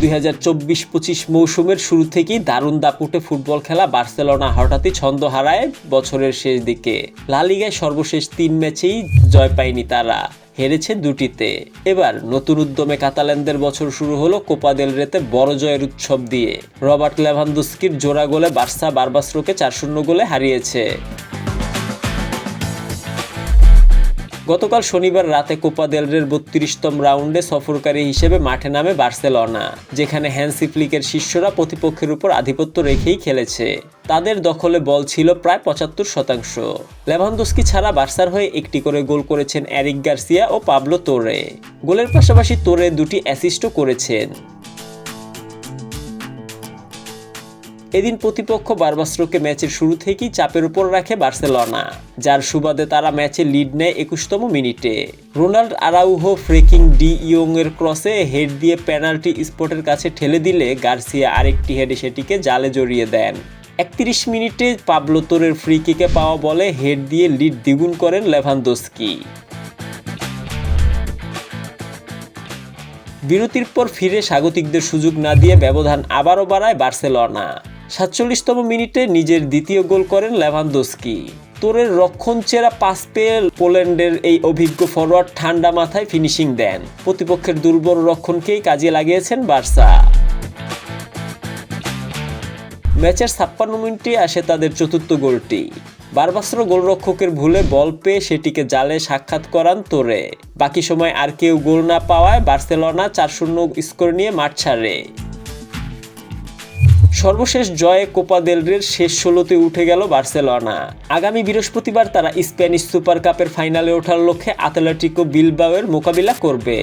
দুই হাজার চব্বিশ পঁচিশ মৌসুমের শুরু থেকেই দারুণ দাপুটে ফুটবল খেলা বার্সেলোনা হঠাৎই ছন্দ হারায় বছরের শেষ দিকে। লালিগায় সর্বশেষ তিন ম্যাচেই জয় পায়নি তারা, হেরেছে দুটিতে। এবার নতুন উদ্যমে কাতালানদের বছর শুরু হলো কোপা দেল রেতে বড় জয়ের উৎসব দিয়ে। রবার্ট লেভানদুস্কির জোড়া গোলে বার্সা বারবাসরোকে চার শূন্য গোলে হারিয়েছে। গতকাল শনিবার রাতে কোপা দেলরের বত্রিশতম রাউন্ডে সফরকারী হিসেবে মাঠে নামে বার্সেলোনা, যেখানে হ্যান্সি ফ্লিকের শিষ্যরা প্রতিপক্ষের উপর আধিপত্য রেখেই খেলেছে। তাদের দখলে বল ছিল প্রায় পঁচাত্তর শতাংশ। লেভানদোস্কি ছাড়া বার্সার হয়ে একটি করে গোল করেছেন অ্যারিক গার্সিয়া ও পাবলো তোরে। গোলের পাশাপাশি তোরে দুটি অ্যাসিস্টও করেছেন। এদিন প্রতিপক্ষ বারবাস্ত্রকে ম্যাচের শুরু থেকেই চাপের উপর রাখে বার্সেলোনা, যার সুবাদে তারা ম্যাচে লিড নেয় একুশতম মিনিটে। রোনাল্ড আরাউহো ফ্রেকিং ডি ইয়ং এর ক্রসে হেড দিয়ে পেনাল্টি স্পটের কাছে ঠেলে দিলে গার্সিয়া আরেকটি হেডে সেটিকে জালে জড়িয়ে দেন। একত্রিশ মিনিটে পাবলো তোরের ফ্রি কিকে পাওয়া বলে হেড দিয়ে লিড দ্বিগুণ করেন লেভানদোস্কি। বিরতির পর ফিরে স্বাগতিকদের সুযোগ না দিয়ে ব্যবধান আবারও বাড়ায় বার্সেলোনা। সাতচল্লিশতম মিনিটে নিজের দ্বিতীয় গোল করেন লেভানদোস্কি। তোরের রক্ষণ চেরা পাস পেয়ে পোল্যান্ডের এই অভিজ্ঞ ফরোয়ার্ড ঠান্ডা মাথায় ফিনিশিং দেন। প্রতিপক্ষের দুর্বল রক্ষণকেই কাজে লাগিয়েছেন বার্সা। ম্যাচের ছাপ্পান্ন মিনিটে আসে তাদের চতুর্থ গোলটি। বারবাস্ত্র গোলরক্ষকের ভুলে বল পেয়ে সেটিকে জালে সাক্ষাৎ করান তোরে। বাকি সময় আর কেউ গোল না পাওয়ায় বার্সেলোনা চার শূন্য স্কোর নিয়ে মাঠ ছাড়ে। সর্বশেষ জয়ে কোপা দেলরের শেষ ষোলোতে উঠে গেল বার্সেলোনা। আগামী বৃহস্পতিবার তারা স্প্যানিশ সুপার কাপের ফাইনালে ওঠার লক্ষ্যে আতলেটিকো বিলবাওয়ের মোকাবিলা করবে।